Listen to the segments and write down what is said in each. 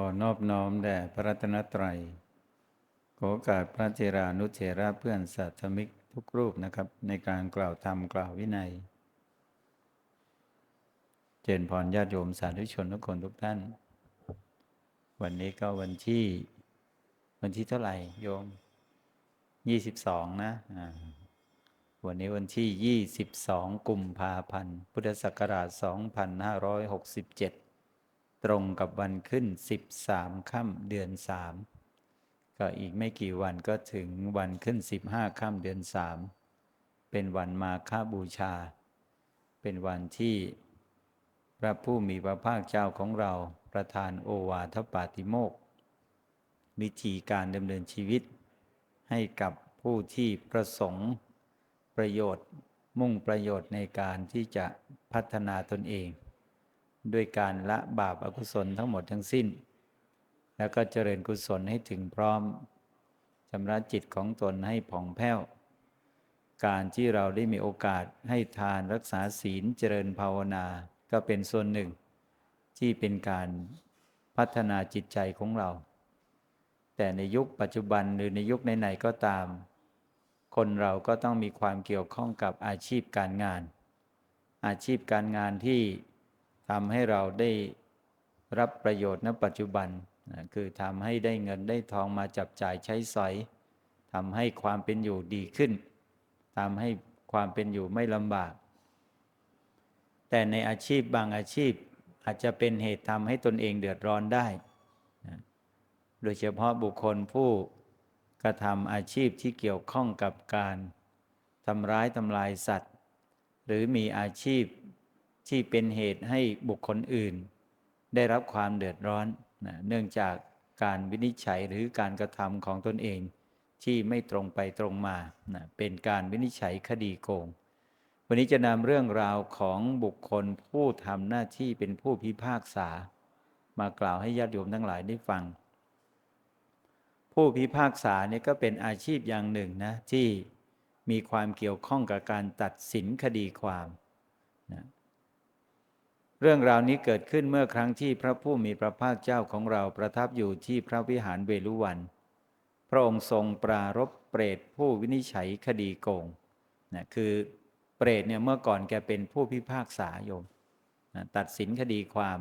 อนอบน้อมแด่พระรัตนตรัย ขอโอกาสพระเจรานุเถระเพื่อนสัตธมิกทุกรูปนะครับ ในการกล่าวธรรมกล่าววินัย เจริญพรญาติโยมสาธุชนทุกคนทุกท่าน วันนี้ก็วันที่ วันที่เท่าไหร่โยมยี่สิบสองนะวันนี้วันที่ยี่สิบสองกุมภาพันธ์พุทธศักราชสองพันห้าร้อยหกสิบเจ็ด ตรงกับวันขึ้น 13ค่ำเดือน 3 ก็อีกไม่กี่วันก็ถึงวันขึ้น 15ค่ำเดือน 3 เป็นวันมาฆบูชา เป็นวันที่พระผู้มีพระภาคเจ้าของเราประทานโอวาทปาติโมกวิธีการดำเนินชีวิต ให้กับผู้ที่ประสงค์ประโยชน์มุ่งประโยชน์ในการที่จะพัฒนาตนเอง ด้วยการละบาปอากุศลทั้งหมดทั้งสิ้น แล้วก็เจริญกุศลให้ถึงพร้อมชำระจิตของตนให้ผ่องแผ้ว การที่เราได้มีโอกาสให้ทานรักษาศีลเจริญภาวนาก็เป็นส่วนหนึ่ง ที่เป็นการพัฒนาจิตใจของเรา แต่ในยุคปัจจุบันหรือในยุคไหนๆก็ตาม คนเราก็ต้องมีความเกี่ยวข้องกับอาชีพการงาน อาชีพการงานที่ ทำให้เราได้รับประโยชน์ณปัจจุบันนะคือทำให้ได้เงินได้ทองมาจับจ่ายใช้สอยทำให้ความเป็นอยู่ดีขึ้นทำให้ความเป็นอยู่ไม่ลำบาก แต่ในอาชีพบางอาชีพอาจจะเป็นเหตุทำให้ตนเองเดือดร้อนได้นะโดยเฉพาะบุคคลผู้กระทำอาชีพที่เกี่ยวข้องกับการทำร้ายทำลายสัตว์ หรือมีอาชีพ ที่เป็นเหตุให้บุคคลอื่น ได้รับความเดือดร้อนนะเนื่องจากการวินิจฉัยหรือการกระทำของตนเอง ที่ไม่ตรงไปตรงมานะเป็นการวินิจฉัยคดีโกง วันนี้จะนำเรื่องราวของบุคคลผู้ทำหน้าที่เป็นผู้พิพากษา มากล่าวให้ญาติโยมทั้งหลายได้ฟัง ผู้พิพากษาเนี่ยก็เป็นอาชีพอย่างหนึ่งนะที่มีความเกี่ยวข้องกับการตัดสินคดีความนะ เรื่องราวนี้เกิดขึ้นเมื่อครั้งที่พระผู้มีพระภาคเจ้าของเราประทับอยู่ที่พระวิหารเวลุวัน พระองค์ทรงปรารบเปรตผู้วินิจฉัยคดีโกงนะคือเปรตเนี่ยเมื่อก่อนแกเป็นผู้พิพากษาโยมนะตัดสินคดีความ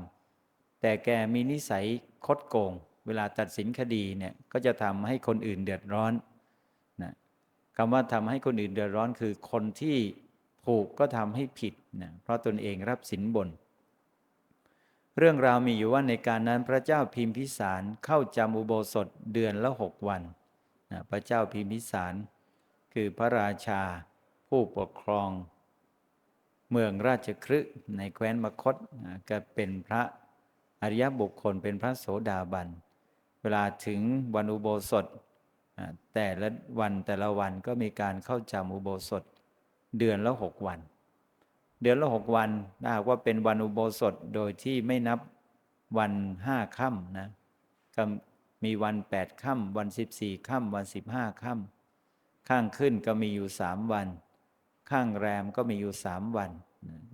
แต่แกมีนิสัยคดโกง เวลาตัดสินคดีเนี่ยก็จะทำให้คนอื่นเดือดร้อนนะคำว่าทำให้คนอื่นเดือดร้อนคือคนที่ถูกก็ทำให้ผิดนะเพราะตนเองรับสินบน เรื่องราวมีอยู่ว่าในการนั้นพระเจ้าพิมพิสารเข้าจำอุโบสถเดือนละหกวันนะพระเจ้าพิมพิสาร คือพระราชา ผู้ปกครอง เมืองราชครึในแคว้นมคตนะก็เป็นพระอริยบุคคลเป็นพระโสดาบัน เวลาถึงวันอุโบสถแต่ละวันแต่ละวันก็มีการเข้าจำอุโบสถเดือนละหกวัน เดือนละหกวันถ้าหากว่าเป็นวันอุโบสถโดยที่ไม่นับวันห้าค่ำนะก็มีวันแปดค่ำวันสิบสี่ค่ำวันสิบห้าค่ำข้างขึ้นก็มีอยู่สามวัน ข้างแรมก็มีอยู่สามวัน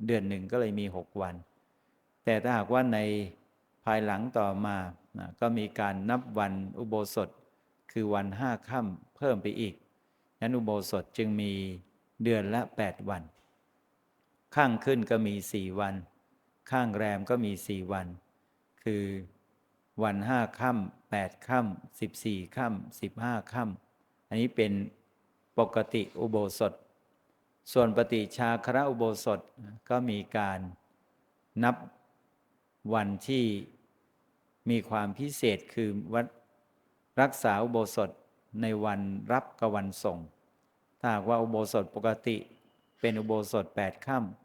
เดือนหนึ่งก็เลยมีหกวัน แต่ถ้าหากว่าในภายหลังต่อมานะก็มีการนับวันอุโบสถคือวันห้าค่ำเพิ่มไปอีก นั้นอุโบสถจึงมีเดือนละแปดวัน ข้างขึ้นก็มีสี่วัน ข้างแรมก็มีสี่วัน คือวันห้าค่ำแปดค่ำสิบสี่ค่ำสิบห้าค่ำอันนี้เป็นปกติอุโบสถ ส่วนปฏิชาคระอุโบสถก็มีการนับวันที่มีความพิเศษคือวัดรักษาอุโบสถในวันรับกับวันส่ง ถ้าหากว่าอุโบสถปกติเป็นอุโบสถ8ค่ำ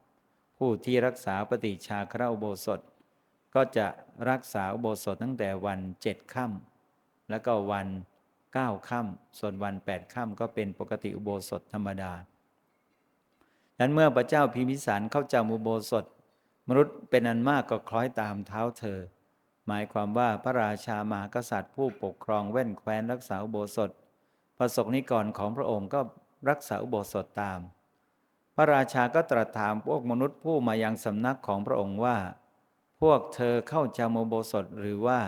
ผู้ที่รักษาปฏิชาคระอุโบสถ ก็จะรักษาอุโบสถตั้งแต่วันเจ็ดค่ำแล้วก็วันเก้าค่ำส่วนวันแปดค่ำก็เป็นปกติอุโบสถธรรมดาดังนั้นเมื่อพระเจ้าพิมพิสารเข้าจำอุโบสถ มนุษย์เป็นอันมากก็คล้อยตามเท้าเธอ หมายความว่าพระราชามหากษัตริย์ผู้ปกครองแว่นแคว้นรักษาอุโบสถ ประสบนิกรของพระองค์ก็รักษาอุโบสถตาม พระราชาก็ตรัสถามพวกมนุษย์ผู้มายังสำนักของพระองค์ว่า พวกเธอเข้าจำอุโบสถหรือว่า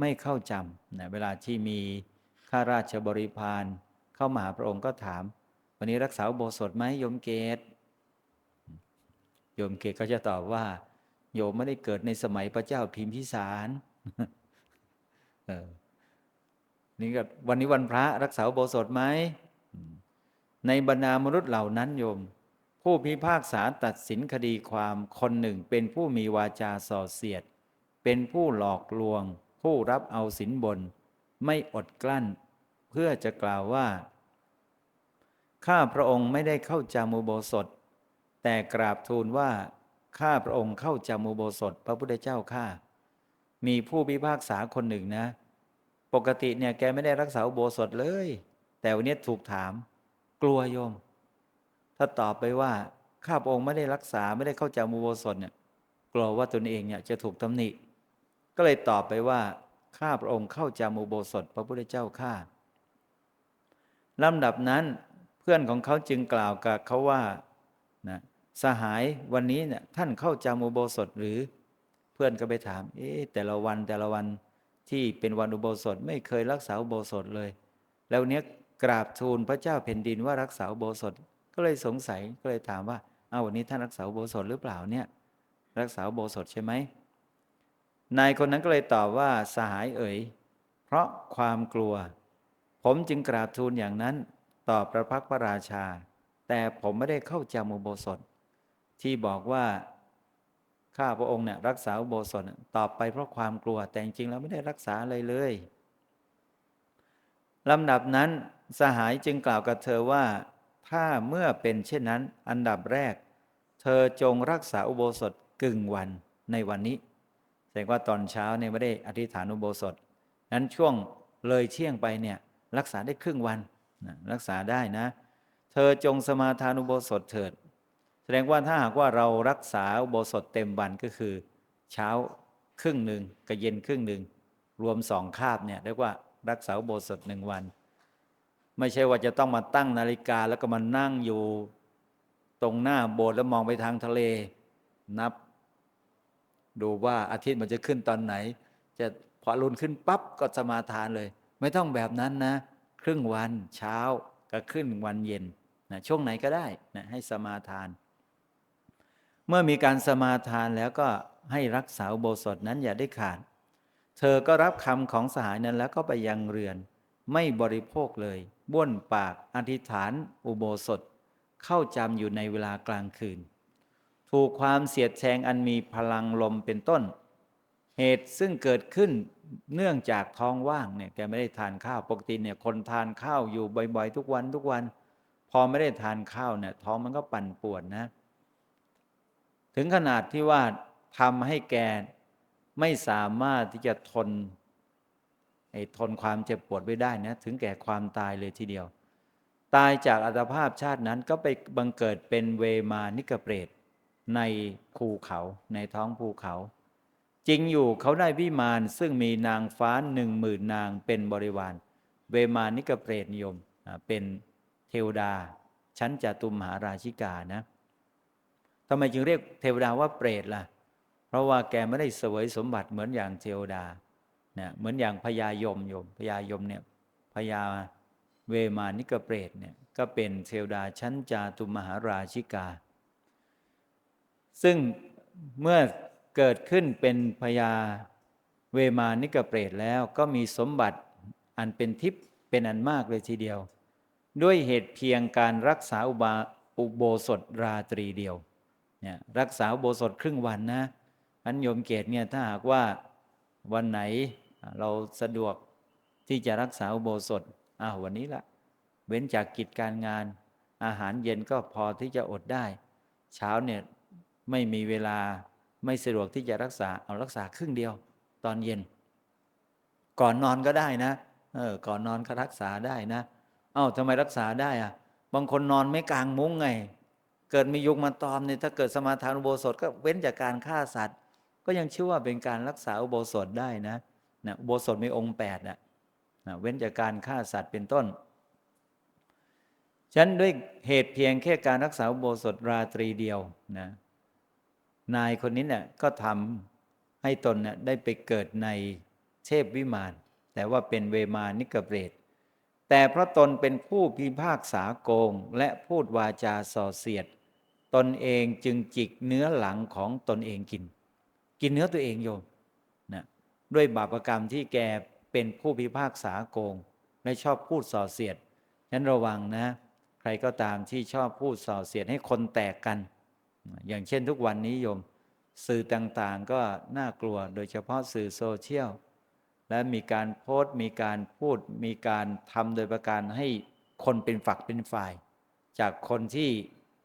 ไม่เข้าจำนะเวลาที่มีข้าราชบริพารเข้ามาหาพระองค์ก็ถาม วันนี้รักษาโบสถไหมโยมเกตโยมเกตก็จะตอบว่า โยมไม่ได้เกิดในสมัยพระเจ้าพิมพิสารนี่ก็วันนี้วันพระรักษาโบสถไหมในบรรดามนุษย์เหล่านั้นโยม ผู้พิพากษาตัดสินคดีความคนหนึ่งเป็นผู้มีวาจาส่อเสียด เป็นผู้หลอกลวง ผู้รับเอาสินบน ไม่อดกลั้น เพื่อจะกล่าวว่า ข้าพระองค์ไม่ได้เข้าจามุโบสถ แต่กราบทูลว่า ข้าพระองค์เข้าจามุโบสถ พระพุทธเจ้าข้ามีผู้พิพากษาคนหนึ่งนะ ปกติเนี่ยแกไม่ได้รักษาอุโบสถเลย แต่วันนี้ถูกถาม กลัวโยม ถ้าตอบไปว่าข้าพระองค์ไม่ได้รักษาไม่ได้เข้าจามุโบสถเนี่ยกลัวว่าตนเองเนี่ยจะถูกตำหนิ ก็เลยตอบไปว่าข้าพระองค์เข้าจามุโบสถ พระพุทธเจ้าข้าลำดับนั้นเพื่อนของเขาจึงกล่าวกับเขาว่านะสหายวันนี้เนี่ยท่านเข้าจามุโบสถหรือเพื่อนก็ไปถาม เอ๊ะแต่ละวันแต่ละวันที่เป็นวันอุโบสถไม่เคยรักษาอุโบสถเลย แล้วเนี้ยกราบทูลพระเจ้าแผ่นดินว่ารักษาอุโบสถ ก็เลยสงสัยก็เลยถามว่าเอ้าวันนี้ท่านรักษาโบสถหรือเปล่าเนี่ย รักษาโบสถใช่ไหมนายคนนั้นก็เลยตอบว่าสหายเอ๋ย เพราะความกลัว ผมจึงกราบทูลอย่างนั้น ต่อพระพักพระราชา แต่ผมไม่ได้เข้าจำอุโบสถ ที่บอกว่าข้าพระองค์เนี่ยรักษาอุโบสถตอบไปเพราะความกลัว แต่จริงๆแล้วไม่ได้รักษาอะไรเลยลำดับนั้นสหายจึงกล่าวกับเธอว่า ถ้าเมื่อเป็นเช่นนั้นอันดับแรก เธอจงรักษาอุโบสถกึ่งวันในวันนี้แสดงว่าตอนเช้าเนี่ยไม่ได้อธิษฐานอุโบสถ นั้นช่วงเลยเที่ยงไปเนี่ยรักษาได้ครึ่งวันนะรักษาได้นะ เธอจงสมาทานอุโบสถเถิด แสดงว่าถ้าหากว่าเรารักษาอุโบสถเต็มวันก็คือ เช้าครึ่งหนึ่งกับเย็นครึ่งหนึ่งรวมสองคาบเนี่ยเรียกว่ารักษาอุโบสถหนึ่งวัน ไม่ใช่ว่าจะต้องมาตั้งนาฬิกาแล้วก็มานั่งอยู่ตรงหน้าโบสถ์แล้วมองไปทางทะเล นับ ดูว่าอาทิตย์มันจะขึ้นตอนไหน จะพอรุนขึ้นปั๊บก็สมาทานเลย ไม่ต้องแบบนั้นนะ ครึ่งวันเช้ากับครึ่งวันเย็นนะช่วงไหนก็ได้นะให้สมาทาน เมื่อมีการสมาทานแล้วก็ให้รักษาโบสถนั้นอย่าได้ขาด เธอก็รับคำของสหายนั้นแล้วก็ไปยังเรือน ไม่บริโภคเลย บ้วนปากอธิษฐาน อุโบสถ เข้าจำอยู่ในเวลากลางคืน ถูกความเสียดแทงอันมีพลังลมเป็นต้น เหตุซึ่งเกิดขึ้นเนื่องจากท้องว่างเนี่ยแกไม่ได้ทานข้าวปกติเนี่ยคนทานข้าวอยู่บ่อยๆ ทุกวันทุกวัน พอไม่ได้ทานข้าวเนี่ยท้องมันก็ปั่นป่วนนะ ถึงขนาดที่ว่าทำให้แกไม่สามารถที่จะทน ไอ้ทนความเจ็บปวดไว้ได้นะถึงแก่ความตายเลยทีเดียว ตายจากอัตภาพชาตินั้นก็ไปบังเกิดเป็นเวมานิกเปรตในภูเขาในท้องภูเขา จริงอยู่เขาได้วิมานซึ่งมีนางฟ้าหนึ่งหมื่นนางเป็นบริวาร เวมานิกเปรตนิยมเป็นเทวดา ชั้นจตุมหาราชิกานะทำไมจึงเรียกเทวดาว่าเปรตล่ะ เพราะว่าแกไม่ได้เสวยสมบัติเหมือนอย่างเทวดา นี่ยเหมือนอย่างพญายมโยมพญายมเนี่ยพญาเวมานิกเปรตเนี่ยก็เป็นเทวดาชั้นจาตุมหาราชิกา ซึ่งเมื่อเกิดขึ้นเป็นพญาเวมานิกเปรตแล้วก็มีสมบัติอันเป็นทิพย์เป็นอันมากเลยทีเดียว ด้วยเหตุเพียงการรักษาอุบาอุโบสถราตรีเดียวเนี่ยรักษาอุโบสถครึ่งวันนะอันโยมเกตเนี่ยถ้าหากว่า วันไหนเราสะดวกที่จะรักษาอุโบสถอ้าววันนี้ละเว้นจากกิจการงาน อาหารเย็นก็พอที่จะอดได้ เช้าเนี่ยไม่มีเวลาไม่สะดวกที่จะรักษาเอารักษาครึ่งเดียว ตอนเย็น ก่อนนอนก็ได้นะเออก่อนนอนก็รักษาได้นะเอ้าทำไมรักษาได้อะบางคนนอนไม่กลางมุ้งไง เกิดมียุงมาตอมเนี่ยถ้าเกิดสมาทานอุโบสถก็เว้นจากการฆ่าสัตว์ ก็ยังชื่อว่าเป็นการรักษาอุโบสถได้นะนะอุโบสถมีองค์แปดนะนะเว้นจากการฆ่าสัตว์เป็นต้นฉันด้วยเหตุเพียงแค่การรักษาอุโบสถราตรีเดียวนะนายคนนี้เนี่ยก็ทำให้ตนเนี่ยได้ไปเกิดในเทเทพวิมาน แต่ว่าเป็นเวมานิกเปรตแต่เพราะตนเป็นผู้พิพากษาโกง และพูดวาจาส่อเสียด ตนเองจึงจิกเนื้อหลังของตนเองกิน กินเนื้อตัวเองโยมนะด้วยบาปกรรมที่แกเป็นผู้พิพากษาโกง และชอบพูดส่อเสียดนั้นระวังนะ ใครก็ตามที่ชอบพูดส่อเสียดให้คนแตกกัน อย่างเช่นทุกวันนี้โยม สื่อต่างๆก็น่ากลัวโดยเฉพาะสื่อโซเชียลและมีการโพสต์มีการพูดมีการทำโดยประการให้คนเป็นฝักเป็นฝ่าย จากคนที่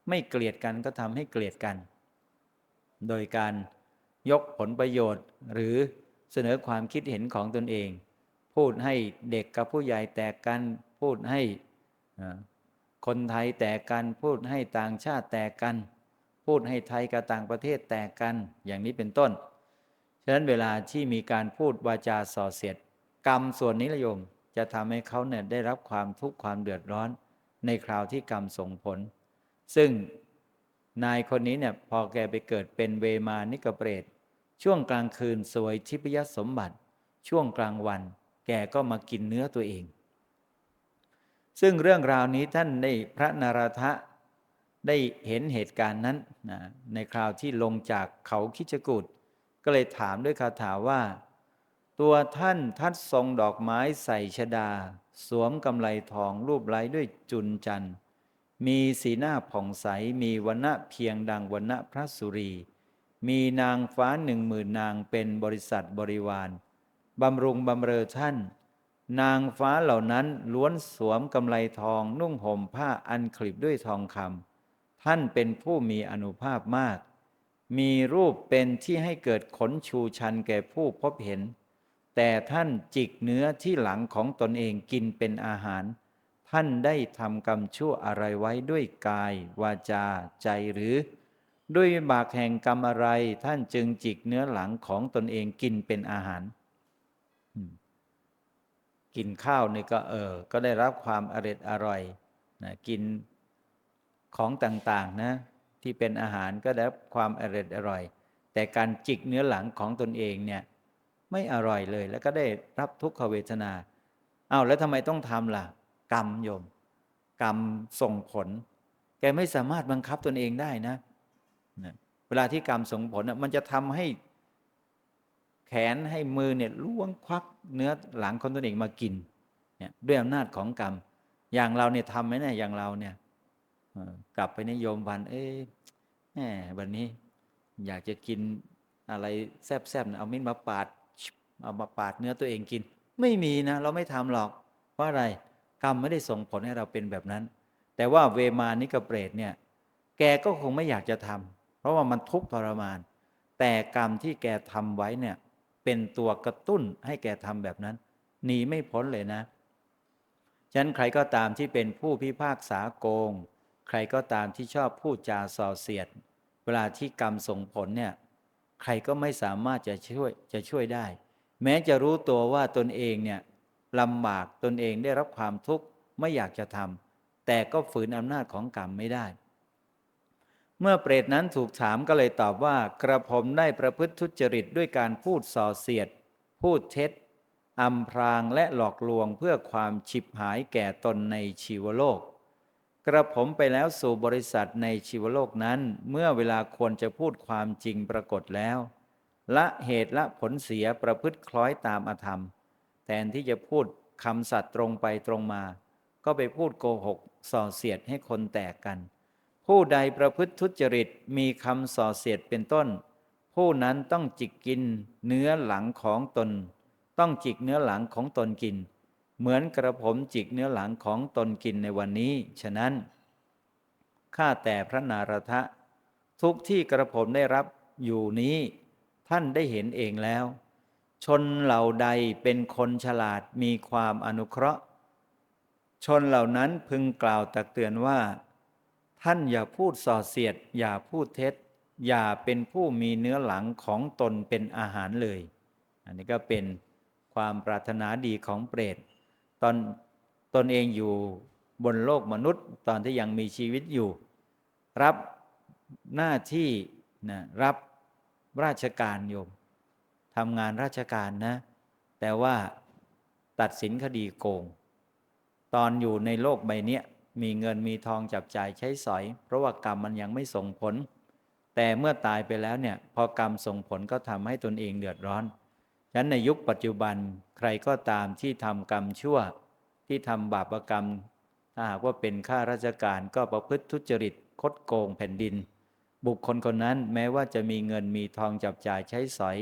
ไม่เกลียดกันก็ทำให้เกลียดกัน โดยการ ยกผลประโยชน์ หรือเสนอความคิดเห็นของตนเอง พูดให้เด็กกับผู้ใหญ่แตกกัน พูดให้คนไทยแตกกัน พูดให้ต่างชาติแตกกัน พูดให้ไทยกับต่างประเทศแตกกัน อย่างนี้เป็นต้น ฉะนั้นเวลาที่มีการพูดวาจาส่อเสียด กรรมส่วนนี้ละโยมจะทำให้เขาเนี่ยได้รับความทุกข์ความเดือดร้อน ในคราวที่กรรมส่งผล ซึ่งนายคนนี้เนี่ยพอแกไปเกิดเป็นเวมานิกเปรต ช่วงกลางคืนสวยทิพยสมบัติ ช่วงกลางวัน แกก็มากินเนื้อตัวเอง ซึ่งเรื่องราวนี้ท่านในพระนารทะได้เห็นเหตุการณ์นั้นนะในคราวที่ลงจากเขาคิจกุฏก็เลยถามด้วยคาถาว่า ตัวท่านทัดทรงดอกไม้ใส่ชดา สวมกำไลทองรูปไล้ด้วยจุนจันทร์มีสีหน้าผ่องใสมีวันณะเพียงดังวันณะพระสุรี มีนางฟ้าหนึ่งหมื่นนางเป็นบริษัทบริวารบำรุงบำเรอท่าน นางฟ้าเหล่านั้นล้วนสวมกำไลทองนุ่งห่มผ้าอันคลิบด้วยทองคำท่านเป็นผู้มีอนุภาพมาก มีรูปเป็นที่ให้เกิดขนชูชันแก่ผู้พบเห็น แต่ท่านจิกเนื้อที่หลังของตนเองกินเป็นอาหาร ท่านได้ทำกรรมชั่วอะไรไว้ด้วยกาย วาจา ใจหรือ ด้วยบากแห่งกรรมอะไร ท่านจึงจิกเนื้อหลังของตนเองกินเป็นอาหาร กินข้าวนี่ก็เออ ก็ได้รับความอร็ดอร่อยนะกินของต่างๆนะที่เป็นอาหารก็ได้รับความอร่อยอร่อย แต่การจิกเนื้อหลังของตนเองเนี่ยไม่อร่อยเลย แล้วก็ได้รับทุกขเวทนาเอา้าแล้วทำไมต้องทำล่ะ กรรมโยม กรรมส่งผล แกไม่สามารถบังคับตนเองได้นะ เวลาที่กรรมส่งผลมันจะทำให้แขนให้มือเนี่ยล้วงควักเนื้อหลังของตนเองมากินเนี่ยด้วยอำนาจของกรรม อย่างเราเนี่ยทำไหมเนี่ยอย่างเราเนี่ยกลับไปนิยมวัน เอ้แหมวันนี้ อยากจะกินอะไรแซ่บๆเอามิ้นมาปาดเอามาปาดเนื้อตัวเองกิน ไม่มีนะเราไม่ทำหรอก เพราะอะไรกรรมไม่ได้ส่งผลให้เราเป็นแบบนั้น แต่ว่าเวมานิกเปรตเนี่ย แกก็คงไม่อยากจะทำเพ ราะว่ามันทุกข์ทรมาน แต่กรรมที่แกทำไว้เนี่ยเป็นตัวกระตุ้นให้แกทำแบบนั้นหนีไม่พ้นเลยนะ ฉะนั้นใครก็ตามที่เป็นผู้พิพากษาโกง ใครก็ตามที่ชอบพูดจาส่อเสียด เวลาที่กรรมส่งผลเนี่ยใครก็ไม่สามารถจะช่วยจะช่วยได้ แม้จะรู้ตัวว่าตนเองเนี่ยลำบากตนเองได้รับความทุกข์ไม่อยากจะทำแต่ก็ฝืนอำนาจของกรรมไม่ได้ เมื่อเปรตนั้นถูกถามก็เลยตอบว่ากระผมได้ประพฤติทุจริตด้วยการพูดส่อเสียด พูดเท็จอำพรางและหลอกลวงเพื่อความฉิบหายแก่ตนในชีวโลก กระผมไปแล้วสู่บริษัทในชีวโลกนั้น เมื่อเวลาควรจะพูดความจริงปรากฏแล้ว ละเหตุละผลเสียประพฤติคล้อยตามอธรรม แทนที่จะพูดคำสัตย์ตรงไปตรงมา ก็ไปพูดโกหกส่อเสียดให้คนแตกกัน ผู้ใดประพฤติทุจริตมีคำส่อเสียดเป็นต้น ผู้นั้นต้องจิกกินเนื้อหลังของตน ต้องจิกเนื้อหลังของตนกิน เหมือนกระผมจิกเนื้อหลังของตนกินในวันนี้ ฉะนั้นข้าแต่พระนารทะ ทุกที่กระผมได้รับอยู่นี้ ท่านได้เห็นเองแล้ว ชนเหล่าใดเป็นคนฉลาดมีความอนุเคราะห์ ชนเหล่านั้นพึงกล่าวตักเตือนว่า ท่านอย่าพูดส่อเสียด อย่าพูดเท็จ อย่าเป็นผู้มีเนื้อหลังของตนเป็นอาหารเลย อันนี้ก็เป็นความปรารถนาดีของเปรตตอนตนเองอยู่บนโลกมนุษย์ ตอนที่ยังมีชีวิตอยู่ รับหน้าที่นะรับราชการโยมทำงานราชการนะ แต่ว่าตัดสินคดีโกง ตอนอยู่ในโลกใบเนี้ย มีเงินมีทองจับจ่ายใช้สอย เพราะว่ากรรมมันยังไม่ส่งผล แต่เมื่อตายไปแล้วเนี่ยพอกรรมส่งผลก็ทำให้ตนเองเดือดร้อนฉะนั้นในยุคปัจจุบันใครก็ตามที่ทำกรรมชั่ว ที่ทำบาปกรรมถ้าหากว่าเป็นข้าราชการก็ประพฤติทุจริตคดโกงแผ่นดิน บุคคลคนนั้นแม้ว่าจะมีเงินมีทองจับจ่ายใช้สอย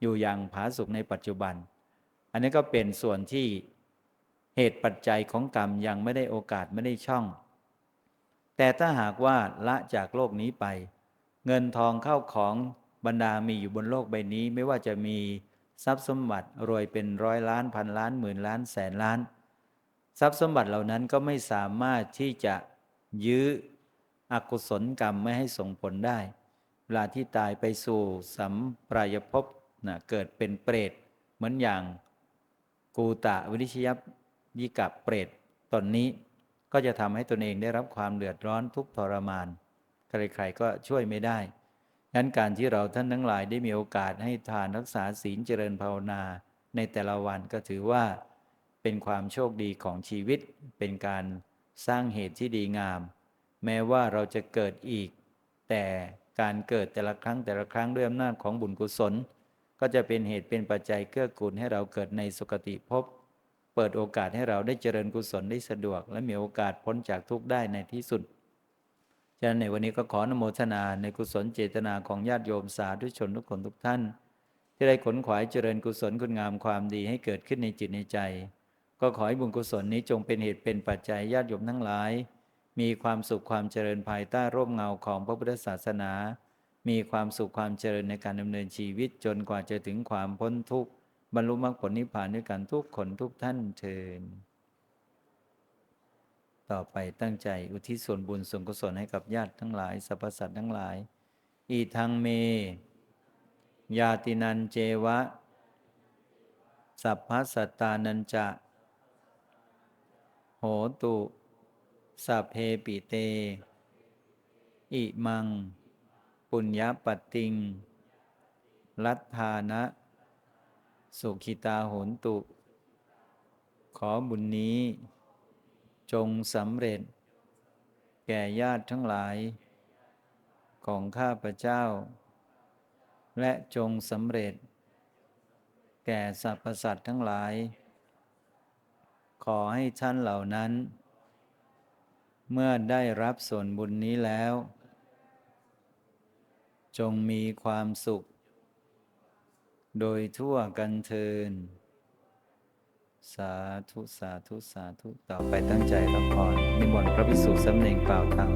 อยู่อย่างผาสุกในปัจจุบัน อันนี้ก็เป็นส่วนที่ เหตุปัจจัยของกรรมยังไม่ได้โอกาสไม่ได้ช่อง แต่ถ้าหากว่าละจากโลกนี้ไป เงินทองเข้าของบรรดามีอยู่บนโลกใบนี้ไม่ว่าจะมีทรัพย์สมบัติรวยเป็นร้อยล้านพันล้านหมื่นล้านแสนล้าน ทรัพย์สมบัติเหล่านั้นก็ไม่สามารถที่จะยื้ออกุศลกรรมไม่ให้ส่งผลได้ เวลาที่ตายไปสู่สัมปรายภพนะเกิดเป็นเปรต เหมือนอย่างกูตะวินิชย ยิกับเปรตตนนี้ ก็จะทำให้ตนเองได้รับความเดือดร้อนทุกทรมาน ใครๆก็ช่วยไม่ได้งั้นการที่เราท่านทั้งหลายได้มีโอกาสให้ทานรักษาศีลเจริญภาวนา ในแต่ละวันก็ถือว่าเป็นความโชคดีของชีวิต เป็นการสร้างเหตุที่ดีงาม แม้ว่าเราจะเกิดอีก แต่การเกิดแต่ละครั้งแต่ละครั้งด้วยอำนาจของบุญกุศล ก็จะเป็นเหตุเป็นปัจจัยเกื้อกูลให้เราเกิดในสุคติภพ เปิดโอกาสให้เราได้เจริญกุศลได้สะดวก และมีโอกาสพ้นจากทุกข์ได้ในที่สุด ฉะนั้นในวันนี้ก็ขออนโมทนาในกุศลเจตนาของญาติโยมสาธุชนทุกคนทุกท่าน ที่ได้ขนขวายเจริญกุศลคุณงามความดีให้เกิดขึ้นในจิตในใจ ก็ขอให้บุญกุศลนี้จงเป็นเหตุเป็นปัจจัยญาติโยมทั้งหลาย มีความสุขความเจริญภายใต้ร่มเงาของพระพุทธศาสนา มีความสุขความเจริญในการดำเนินชีวิตจนกว่าจะถึงความพ้นทุกข์ บรรลุมรรคผลนิพพานด้วยกันทุกคนทุกท่านเทินต่อไปตั้งใจอุทิศส่วนบุญส่วนกุศลให้กับญาติทั้งหลายสรรพสัตว์ทั้งหลาย อีทังเมญาตินันเจวะ สัพพสัตตานันจะ โหตุสัพเพปิเต อิมัง ปุญญปติง ลัทธานะ สุขิตาโหนตุ ขอบุญนี้ จงสำเร็จ แก่ญาติทั้งหลาย ของข้าพเจ้า และจงสำเร็จ แก่สรรพสัตว์ทั้งหลาย ขอให้ท่านเหล่านั้น เมื่อได้รับส่วนบุญนี้แล้ว จงมีความสุข โดยทั่วกันเทิน สาธุ สาธุ สาธุ ต่อไปตั้งใจรับพรนิมนต์พระภิกษุสำเนียงกล่าวธรรม